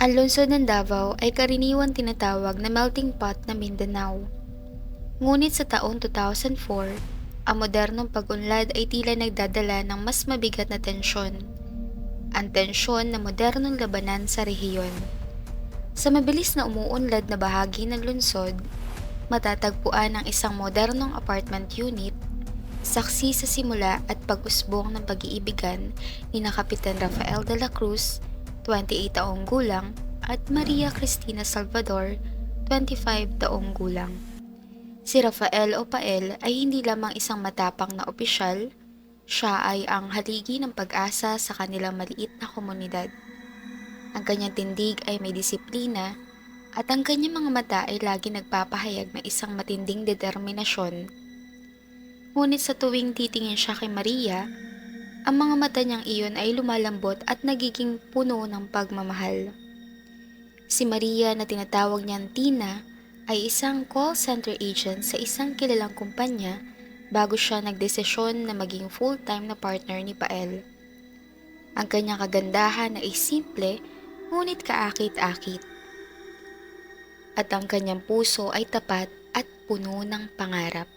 Ang lungsod ng Davao ay karaniwang tinatawag na melting pot na Mindanao. Ngunit sa taong 2004, ang modernong pag-unlad ay tila nagdadala ng mas mabigat na tensyon. Ang tensyon na modernong labanan sa rehiyon. Sa mabilis na umuunlad na bahagi ng lungsod, matatagpuan ang isang modernong apartment unit, saksi sa simula at pag-usbong ng pag-iibigan ni na Kapitan Rafael de la Cruz 28 taong gulang, at Maria Cristina Salvador, 25 taong gulang. Si Rafael Opael ay hindi lamang isang matapang na opisyal, siya ay ang haligi ng pag-asa sa kanilang maliit na komunidad. Ang kanyang tindig ay may disiplina at ang kanyang mga mata ay lagi nagpapahayag ng isang matinding determinasyon. Ngunit sa tuwing titingin siya kay Maria, ang mga mata niyang iyon ay lumalambot at nagiging puno ng pagmamahal. Si Maria na tinatawag niyang Tina ay isang call center agent sa isang kilalang kumpanya bago siya nagdesisyon na maging full-time na partner ni Pael. Ang kanyang kagandahan ay simple ngunit kaakit-akit. At ang kanyang puso ay tapat at puno ng pangarap.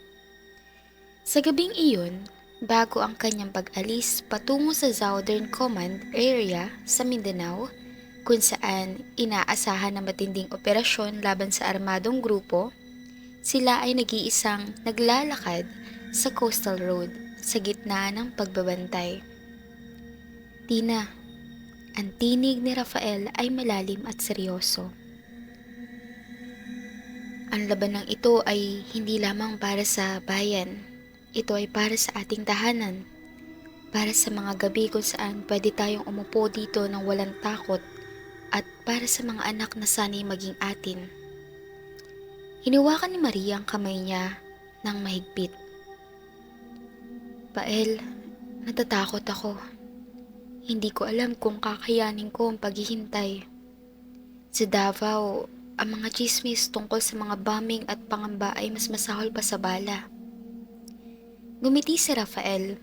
Sa gabing iyon, bago ang kanyang pag-alis patungo sa Southern Command area sa Mindanao kung saan inaasahan na matinding operasyon laban sa armadong grupo, sila ay nag-iisang naglalakad sa coastal road sa gitna ng pagbabantay. Tina, ang tinig ni Rafael ay malalim at seryoso. Ang labanang ito ay hindi lamang para sa bayan, ito ay para sa ating tahanan. Para sa mga gabi kung saan pwede tayong umupo dito ng walang takot at para sa mga anak na sanay maging atin. Hiniwakan ni Maria ang kamay niya ng mahigpit. Pael, natatakot ako. Hindi ko alam kung kakayanin ko ang paghihintay. Sa Davao, ang mga chismis tungkol sa mga bombing at pangamba ay mas masahol pa sa bala. Gumiti si Rafael,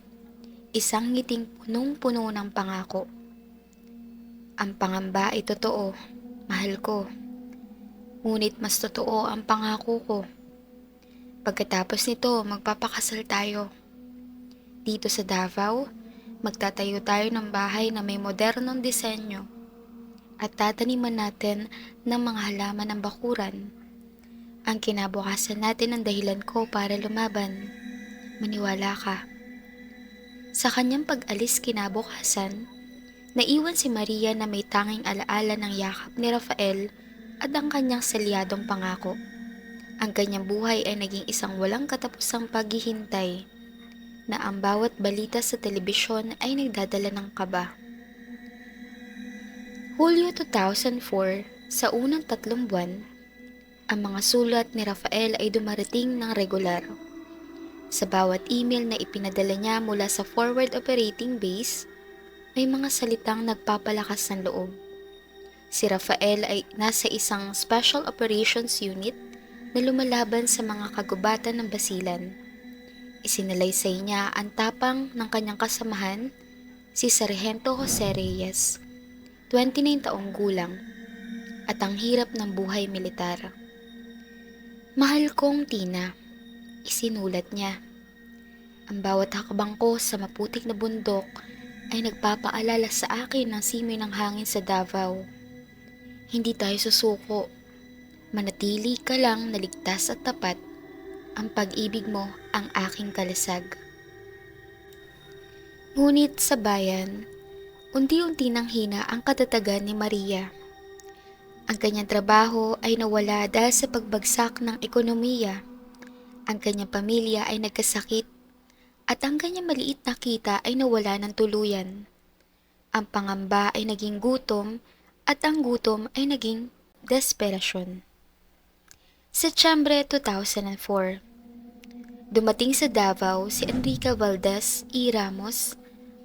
isang ngiting punong-puno ng pangako. Ang pangamba ay totoo, mahal ko. Ngunit mas totoo ang pangako ko. Pagkatapos nito, magpapakasal tayo. Dito sa Davao, magtatayo tayo ng bahay na may modernong disenyo at tataniman natin ng mga halaman ng bakuran. Ang kinabukasan natin ang dahilan ko para lumaban maniwala ka. Sa kanyang pag-alis kinabukasan, naiwan si Maria na may tanging alaala ng yakap ni Rafael at ang kanyang selyadong pangako. Ang kanyang buhay ay naging isang walang katapusang paghihintay na ang bawat balita sa telebisyon ay nagdadala ng kaba. Hulyo 2004, sa unang tatlong buwan, ang mga sulat ni Rafael ay dumarating ng regular. Sa bawat email na ipinadala niya mula sa forward operating base, may mga salitang nagpapalakas ng loob. Si Rafael ay nasa isang Special Operations Unit na lumalaban sa mga kagubatan ng basilan. Isinalaysay niya ang tapang ng kanyang kasamahan, si Sargento Jose Reyes, 29 taong gulang, at ang hirap ng buhay militar. Mahal kong Tina, isinulat niya. Ang bawat hakbang ko sa maputik na bundok ay nagpapaalala sa akin ng simoy ng hangin sa Davao. Hindi tayo susuko. Manatili ka lang naligtas at tapat. Ang pag-ibig mo ang aking kalasag. Ngunit sa bayan, unti-unti nang hina ang katatagan ni Maria. Ang kanyang trabaho ay nawala dahil sa pagbagsak ng ekonomiya ang kanyang pamilya ay nagkasakit at ang kanyang maliit na kita ay nawala ng tuluyan. Ang pangamba ay naging gutom at ang gutom ay naging desperasyon. Setyembre 2004 Dumating sa Davao si Enrique Valdez E. Ramos,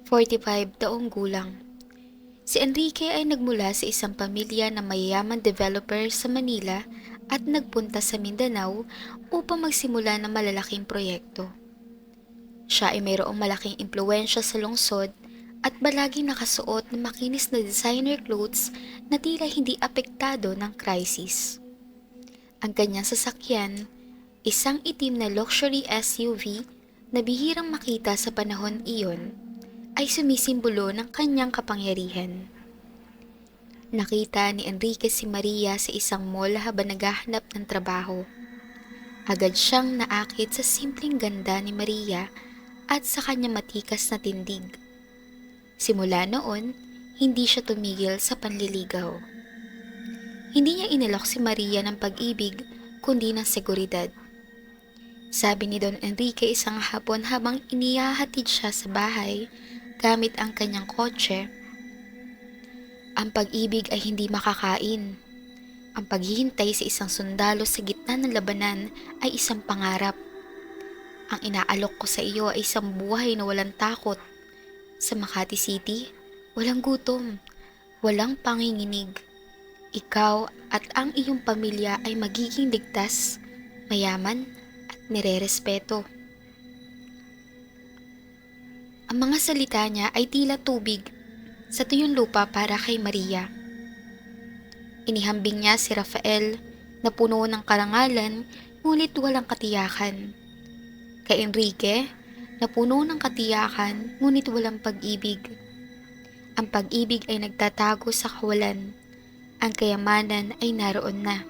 45 taong gulang. Si Enrique ay nagmula sa isang pamilya na mayayaman developer sa Manila at nagpunta sa Mindanao upang magsimula ng malalaking proyekto. Siya ay mayroong malaking impluensya sa lungsod at balaging nakasuot ng makinis na designer clothes na tila hindi apektado ng krisis. Ang kanyang sasakyan, isang itim na luxury SUV na bihirang makita sa panahon iyon, ay sumisimbolo ng kanyang kapangyarihan. Nakita ni Enrique si Maria sa isang mall habang naghahanap ng trabaho. Agad siyang naakit sa simpleng ganda ni Maria at sa kanyang matikas na tindig. Simula noon, hindi siya tumigil sa panliligaw. Hindi niya inalok si Maria ng pag-ibig kundi ng seguridad. Sabi ni Don Enrique isang hapon habang inihahatid siya sa bahay gamit ang kanyang kotse ang pag-ibig ay hindi makakain. Ang paghihintay sa isang sundalo sa gitna ng labanan ay isang pangarap. Ang inaalok ko sa iyo ay isang buhay na walang takot. Sa Makati City, walang gutom, walang panginginig. Ikaw at ang iyong pamilya ay magiging ligtas, mayaman at nirerespeto. Ang mga salita niya ay tila tubig sa tuyong lupa para kay Maria. Inihambing niya si Rafael na puno ng karangalan ngunit walang katiyakan. Kay Enrique na puno ng katiyakan ngunit walang pag-ibig. Ang pag-ibig ay nagtatago sa kawalan. Ang kayamanan ay naroon na.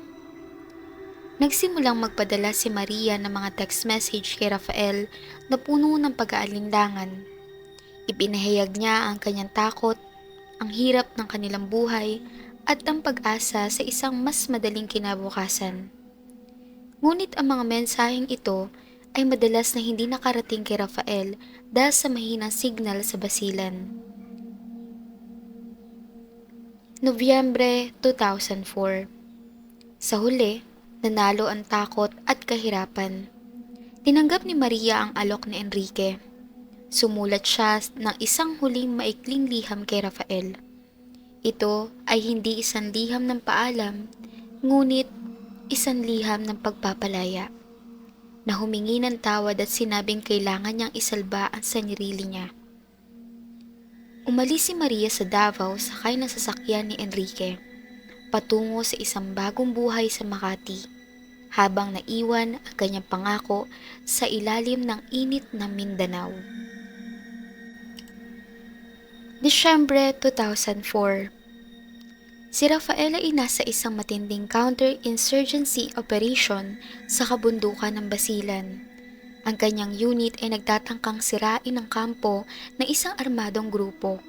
Nagsimulang magpadala si Maria ng mga text message kay Rafael na puno ng pag-aalinlangan. Ipinahayag niya ang kanyang takot ang hirap ng kanilang buhay at ang pag-asa sa isang mas madaling kinabukasan. Ngunit ang mga mensaheng ito ay madalas na hindi nakarating kay Rafael dahil sa mahinang signal sa basilan. Nobyembre 2004 Sa huli, nanalo ang takot at kahirapan. Tinanggap ni Maria ang alok ni Enrique. Sumulat siya ng isang huling maikling liham kay Rafael. Ito ay hindi isang liham ng paalam, ngunit isang liham ng pagpapalaya na humingi ng tawad at sinabing kailangan niyang isalba ang sanirili niya. Umalis si Maria sa Davao sakay ng sasakyan ni Enrique patungo sa isang bagong buhay sa Makati habang naiwan ang kanyang pangako sa ilalim ng init ng Mindanao. Disyembre 2004 Si Rafael ay nasa isang matinding counter-insurgency operation sa kabundukan ng Basilan. Ang kanyang unit ay nagtatangkang sirain ang kampo ng isang armadong grupo.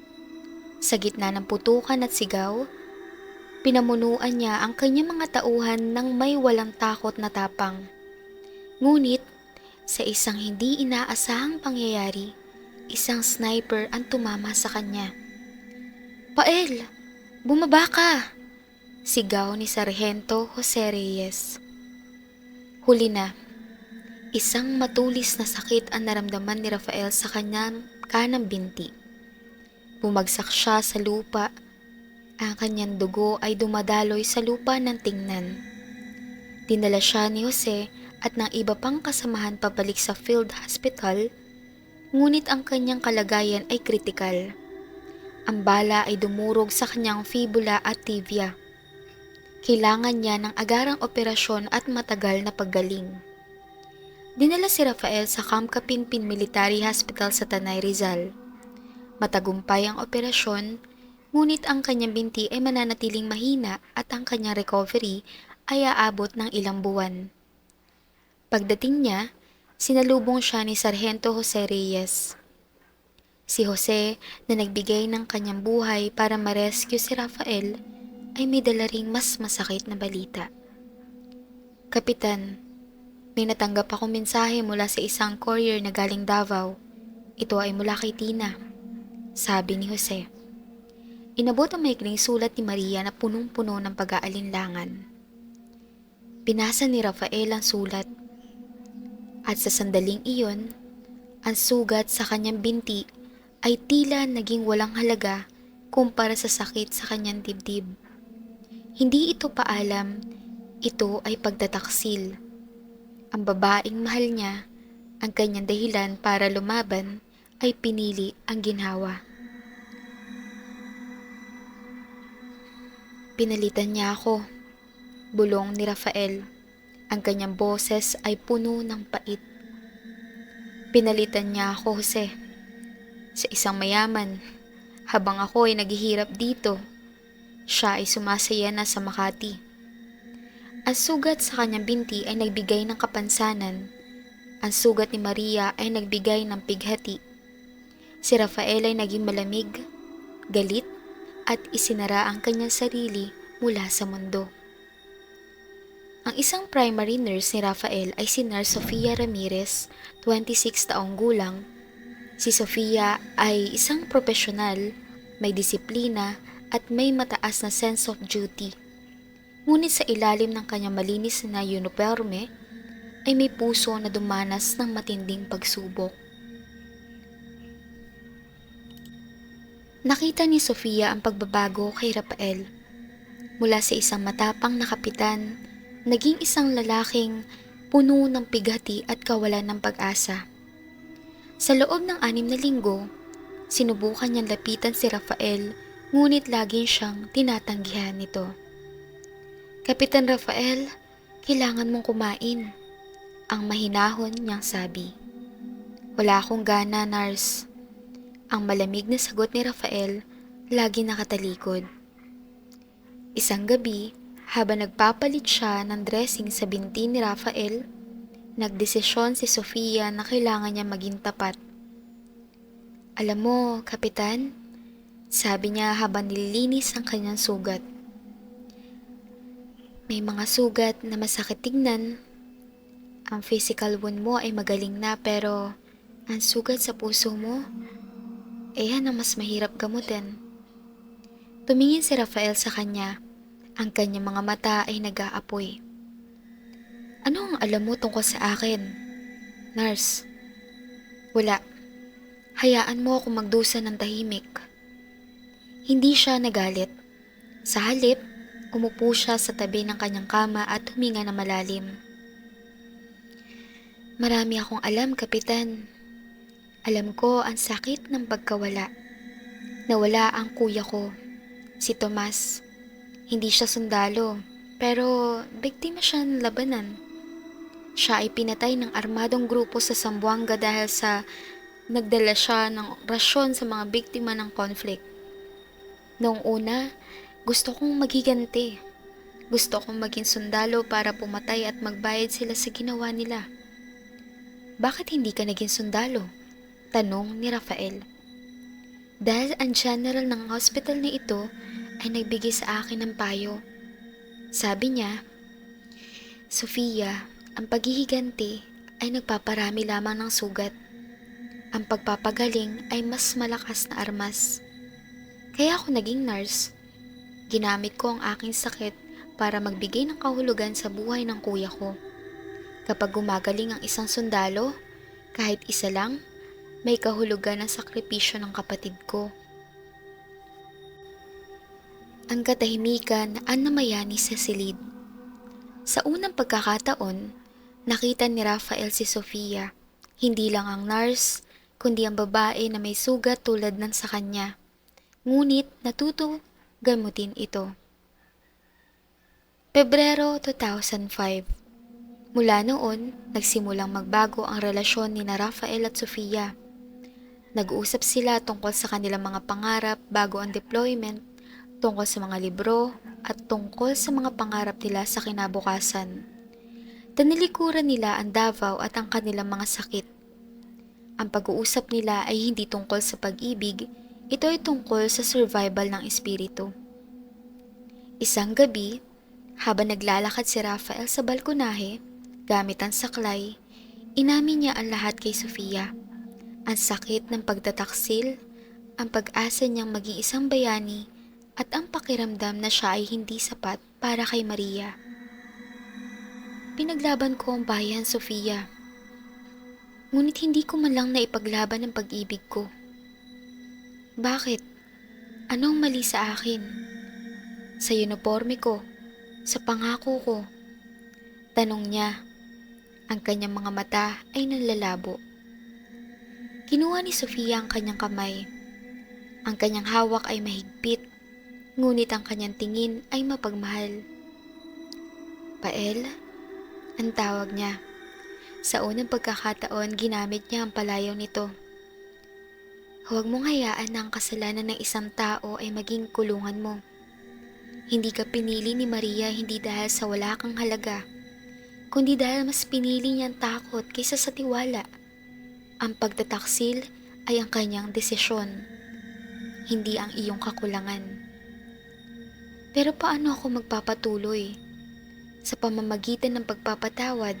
Sa gitna ng putukan at sigaw, pinamunuan niya ang kanyang mga tauhan ng may walang takot na tapang. Ngunit, sa isang hindi inaasahang pangyayari, isang sniper ang tumama sa kanya. Pael, bumaba ka! Sigaw ni Sargento Jose Reyes. Huli na. Isang matulis na sakit ang naramdaman ni Rafael sa kanyang kanang binti. Bumagsak siya sa lupa. Ang kanyang dugo ay dumadaloy sa lupa ng tingnan. Dinala siya ni Jose at ng iba pang kasamahan pabalik sa field hospital ngunit ang kanyang kalagayan ay kritikal. Ang bala ay dumurog sa kanyang fibula at tibia. Kailangan niya ng agarang operasyon at matagal na paggaling. Dinala si Rafael sa Camp Kapinpin Military Hospital sa Tanay Rizal. Matagumpay ang operasyon, ngunit ang kanyang binti ay mananatiling mahina at ang kanyang recovery ay aabot ng ilang buwan. Pagdating niya, sinalubong siya ni Sargento Jose Reyes. Si Jose na nagbigay ng kanyang buhay para ma-rescue si Rafael ay may dala ring mas masakit na balita. Kapitan, may natanggap akong mensahe mula sa isang courier na galing Davao. Ito ay mula kay Tina. Sabi ni Jose. Inabot ang maikling sulat ni Maria na punong-puno ng pag-aalinlangan. Binasa ni Rafael ang sulat at sa sandaling iyon, ang sugat sa kanyang binti ay tila naging walang halaga kumpara sa sakit sa kanyang dibdib. Hindi ito paalam, ito ay pagtataksil. Ang babaeng mahal niya, ang kanyang dahilan para lumaban ay pinili ang ginhawa. Pinalitan niya ako, bulong ni Rafael. Ang kanyang boses ay puno ng pait. Pinalitan niya ako, Jose. Sa isang mayaman. Habang ako ay naghihirap dito, siya ay sumasaya na sa Makati. Ang sugat sa kanyang binti ay nagbigay ng kapansanan. Ang sugat ni Maria ay nagbigay ng pighati. Si Rafael ay naging malamig, galit, at isinara ang kanyang sarili mula sa mundo. Ang isang primary nurse ni Rafael ay si Nurse Sofia Ramirez, 26 taong gulang. Si Sofia ay isang profesional, may disiplina at may mataas na sense of duty. Ngunit sa ilalim ng kanyang malinis na uniforme ay may puso na dumanas ng matinding pagsubok. Nakita ni Sofia ang pagbabago kay Rafael. Mula sa isang matapang na kapitan, naging isang lalaking puno ng pigati at kawalan ng pag-asa. Sa loob ng anim na linggo, sinubukan niyang lapitan si Rafael ngunit laging siyang tinatanggihan nito. Kapitan Rafael, kailangan mong kumain. Ang mahinahon niyang sabi. Wala akong gana, Nars. Ang malamig na sagot ni Rafael lagi nakatalikod. Isang gabi, habang nagpapalit siya ng dressing sa binti ni Rafael, nagdesisyon si Sofia na kailangan niya maging tapat. Alam mo, Kapitan, sabi niya habang nililinis ang kanyang sugat. May mga sugat na masakit tignan. Ang physical wound mo ay magaling na pero ang sugat sa puso mo, eh yan ang mas mahirap gamutin. Tumingin si Rafael sa kanya ang kanyang mga mata ay nag-aapoy. Ano ang alam mo tungkol sa akin? Nurse. Wala. Hayaan mo ako magdusa ng tahimik. Hindi siya nagalit. Sa halip, umupo siya sa tabi ng kanyang kama at huminga na malalim. Marami akong alam, Kapitan. Alam ko ang sakit ng pagkawala. Nawala ang kuya ko, si Tomas. Hindi siya sundalo, pero biktima siya ng labanan. Siya ay pinatay ng armadong grupo sa Sambuanga dahil sa nagdala siya ng rasyon sa mga biktima ng conflict. Noong una, gusto kong maghiganti. Gusto kong maging sundalo para pumatay at magbayad sila sa ginawa nila. Bakit hindi ka naging sundalo? Tanong ni Rafael. Dahil ang general ng hospital na ito ay nagbigay sa akin ng payo. Sabi niya, Sofia, ang paghihiganti ay nagpaparami lamang ng sugat. Ang pagpapagaling ay mas malakas na armas. Kaya ako naging nurse. Ginamit ko ang aking sakit para magbigay ng kahulugan sa buhay ng kuya ko. Kapag gumagaling ang isang sundalo, kahit isa lang, may kahulugan ang sakripisyo ng kapatid ko. Ang katahimikan ang namayani sa silid. Sa unang pagkakataon, nakita ni Rafael si Sofia, hindi lang ang nurse, kundi ang babae na may sugat tulad ng sa kanya. Ngunit natuto gamutin ito. Pebrero 2005 Mula noon, nagsimulang magbago ang relasyon ni na Rafael at Sofia. Nag-uusap sila tungkol sa kanilang mga pangarap bago ang deployment tungkol sa mga libro at tungkol sa mga pangarap nila sa kinabukasan. Tanilikuran nila ang Davao at ang kanilang mga sakit. Ang pag-uusap nila ay hindi tungkol sa pag-ibig, ito ay tungkol sa survival ng espiritu. Isang gabi, habang naglalakad si Rafael sa balkonahe, gamit ang saklay, inamin niya ang lahat kay Sofia. Ang sakit ng pagtataksil, ang pag-asa niyang maging isang bayani at ang pakiramdam na siya ay hindi sapat para kay Maria. Pinaglaban ko ang bayan, Sofia. Ngunit hindi ko man lang naipaglaban ang pag-ibig ko. Bakit? Anong mali sa akin? Sa uniforme ko? Sa pangako ko? Tanong niya. Ang kanyang mga mata ay nanlalabo. Kinuha ni Sofia ang kanyang kamay. Ang kanyang hawak ay mahigpit ngunit ang kanyang tingin ay mapagmahal. Pael, ang tawag niya. Sa unang pagkakataon, ginamit niya ang palayaw nito. Huwag mong hayaan na ang kasalanan ng isang tao ay maging kulungan mo. Hindi ka pinili ni Maria hindi dahil sa wala kang halaga, kundi dahil mas pinili niyang takot kaysa sa tiwala. Ang pagtataksil ay ang kanyang desisyon, hindi ang iyong kakulangan. Pero paano ako magpapatuloy? Sa pamamagitan ng pagpapatawad,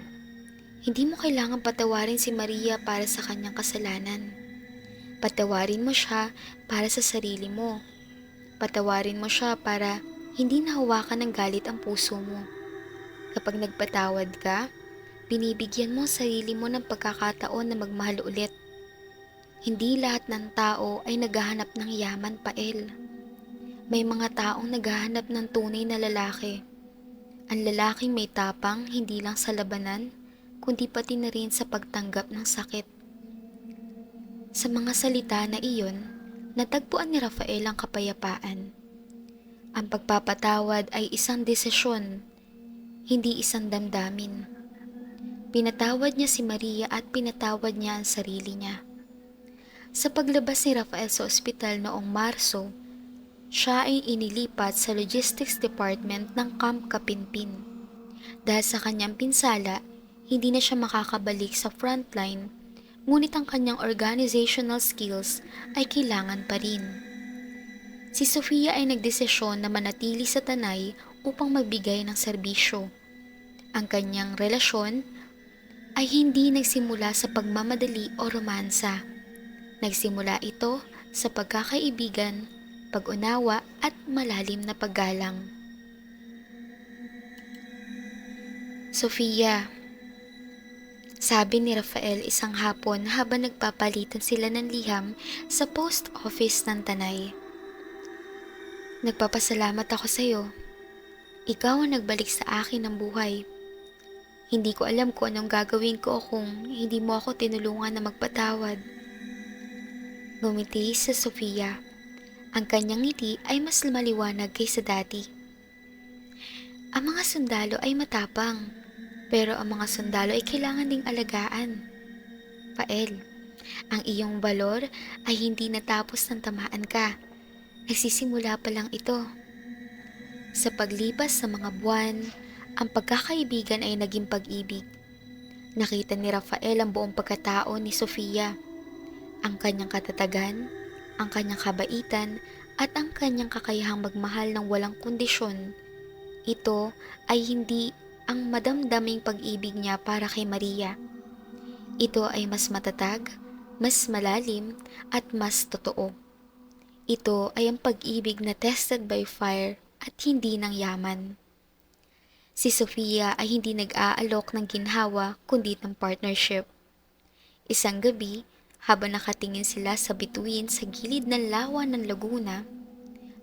hindi mo kailangan patawarin si Maria para sa kanyang kasalanan. Patawarin mo siya para sa sarili mo. Patawarin mo siya para hindi nahawakan ng galit ang puso mo. Kapag nagpatawad ka, binibigyan mo sarili mo ng pagkakataon na magmahal ulit. Hindi lahat ng tao ay naghahanap ng yaman pael. May mga taong naghahanap ng tunay na lalaki. Ang lalaking may tapang hindi lang sa labanan, kundi pati na rin sa pagtanggap ng sakit. Sa mga salita na iyon, natagpuan ni Rafael ang kapayapaan. Ang pagpapatawad ay isang desisyon, hindi isang damdamin. Pinatawad niya si Maria at pinatawad niya ang sarili niya. Sa paglabas ni Rafael sa ospital noong Marso, siya ay inilipat sa logistics department ng Camp Kapinpin. Dahil sa kanyang pinsala, hindi na siya makakabalik sa frontline ngunit ang kanyang organizational skills ay kailangan pa rin. Si Sofia ay nagdesisyon na manatili sa Tanay upang magbigay ng serbisyo. Ang kanyang relasyon ay hindi nagsimula sa pagmamadali o romansa. Nagsimula ito sa pagkakaibigan, pag-unawa at malalim na paggalang. Sofia, sabi ni Rafael isang hapon habang nagpapalitan sila ng liham sa post office ng Tanay. Nagpapasalamat ako sa iyo. Ikaw ang nagbalik sa akin ng buhay. Hindi ko alam kung anong gagawin ko kung hindi mo ako tinulungan na magpatawad. Ngumiti sa Sofia. Ang kanyang ngiti ay mas maliwanag kaysa dati. Ang mga sundalo ay matapang pero ang mga sundalo ay kailangan ding alagaan. Pael, ang iyong balor ay hindi natapos ng tamaan ka. Nagsisimula pa lang ito. Sa paglipas ng mga buwan, ang pagkakaibigan ay naging pag-ibig. Nakita ni Rafael ang buong pagkatao ni Sofia. Ang kanyang katatagan, ang kanyang kabaitan, at ang kanyang kakayahang magmahal ng walang kondisyon. Ito ay hindi ang madamdaming pag-ibig niya para kay Maria. Ito ay mas matatag, mas malalim, at mas totoo. Ito ay ang pag-ibig na tested by fire at hindi ng yaman. Si Sofia ay hindi nag-aalok ng ginhawa kundi ng partnership. Isang gabi, habang nakatingin sila sa bituin sa gilid ng lawa ng Laguna,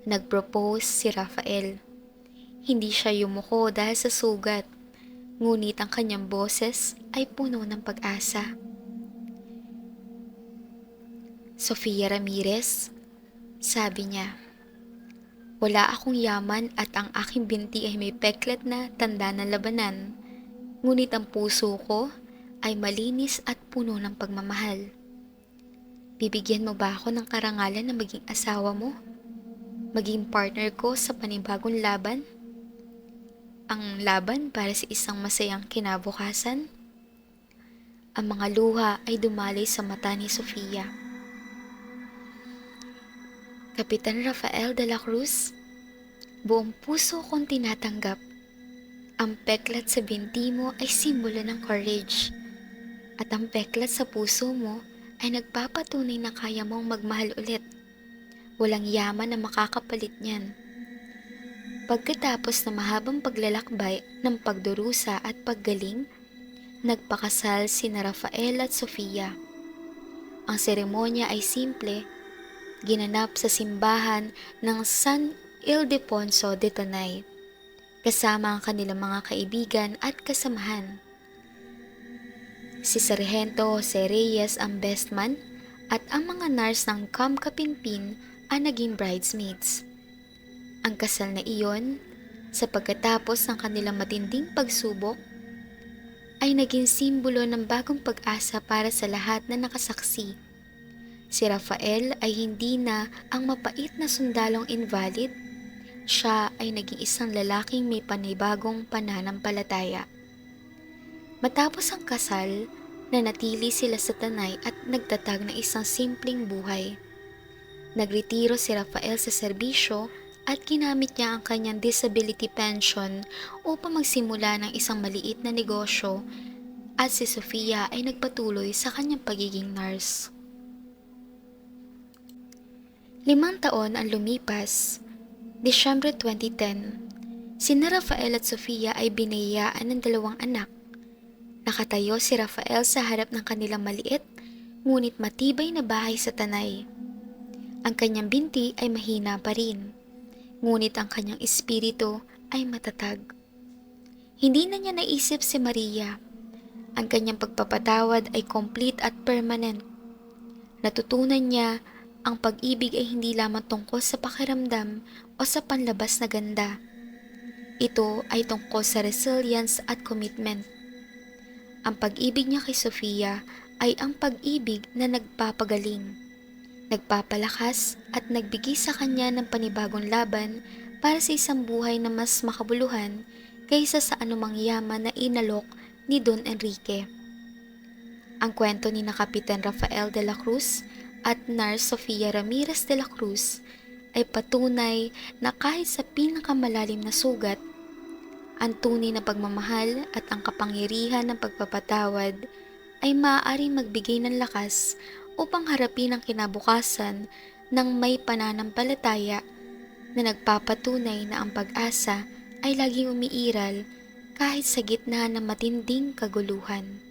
nag-propose si Rafael. Hindi siya yumuko dahil sa sugat, ngunit ang kanyang boses ay puno ng pag-asa. Sofia Ramirez, sabi niya, wala akong yaman at ang aking binti ay may peklat na tanda ng labanan, ngunit ang puso ko ay malinis at puno ng pagmamahal. Bibigyan mo ba ako ng karangalan na maging asawa mo? Maging partner ko sa panibagong laban? Ang laban para sa isang masayang kinabukasan? Ang mga luha ay dumali sa mata ni Sofia. Kapitan Rafael de la Cruz, buong puso kong tinatanggap. Ang peklat sa binti mo ay simbolo ng courage. At ang peklat sa puso mo ay nagpapatunay na kaya mong magmahal ulit. Walang yaman na makakapalit niyan. Pagkatapos na mahabang paglalakbay ng pagdurusa at paggaling, nagpakasal si na Rafael at Sofia. Ang seremonya ay simple ginanap sa simbahan ng San Ildefonso de Tanay, kasama ang kanilang mga kaibigan at kasamahan. Si Sargento Jose Reyes ang best man at ang mga nurse ng Camp Kapinpin ang naging bridesmaids. Ang kasal na iyon, sa pagkatapos ng kanilang matinding pagsubok, ay naging simbolo ng bagong pag-asa para sa lahat na nakasaksi. Si Rafael ay hindi na ang mapait na sundalong invalid, siya ay naging isang lalaking may panibagong pananampalataya. Matapos ang kasal, nanatili sila sa tanay at nagtatag ng isang simpleng buhay. Nagretiro si Rafael sa serbisyo at ginamit niya ang kanyang disability pension upang magsimula ng isang maliit na negosyo at si Sofia ay nagpatuloy sa kanyang pagiging nurse. Limang taon ang lumipas, Disyembre 2010, sina Rafael at Sofia ay binayaan ng dalawang anak. Nakatayo si Rafael sa harap ng kanilang maliit ngunit matibay na bahay sa tanay. Ang kanyang binti ay mahina pa rin, ngunit ang kanyang espiritu ay matatag. Hindi na niya naisip si Maria. Ang kanyang pagpapatawad ay complete at permanent. Natutunan niya ang pag-ibig ay hindi lamang tungkol sa pakiramdam o sa panlabas na ganda. Ito ay tungkol sa resilience at commitment. Ang pag-ibig niya kay Sofia ay ang pag-ibig na nagpapagaling, nagpapalakas at nagbigay sa kanya ng panibagong laban para sa isang buhay na mas makabuluhan kaysa sa anumang yaman na inalok ni Don Enrique. Ang kwento ni na Kapitan Rafael de la Cruz at Nurse Sofia Ramirez de la Cruz ay patunay na kahit sa pinakamalalim na sugat, ang tunay na pagmamahal at ang kapangyarihan ng pagpapatawad ay maaaring magbigay ng lakas upang harapin ang kinabukasan ng may pananampalataya na nagpapatunay na ang pag-asa ay laging umiiral kahit sa gitna ng matinding kaguluhan.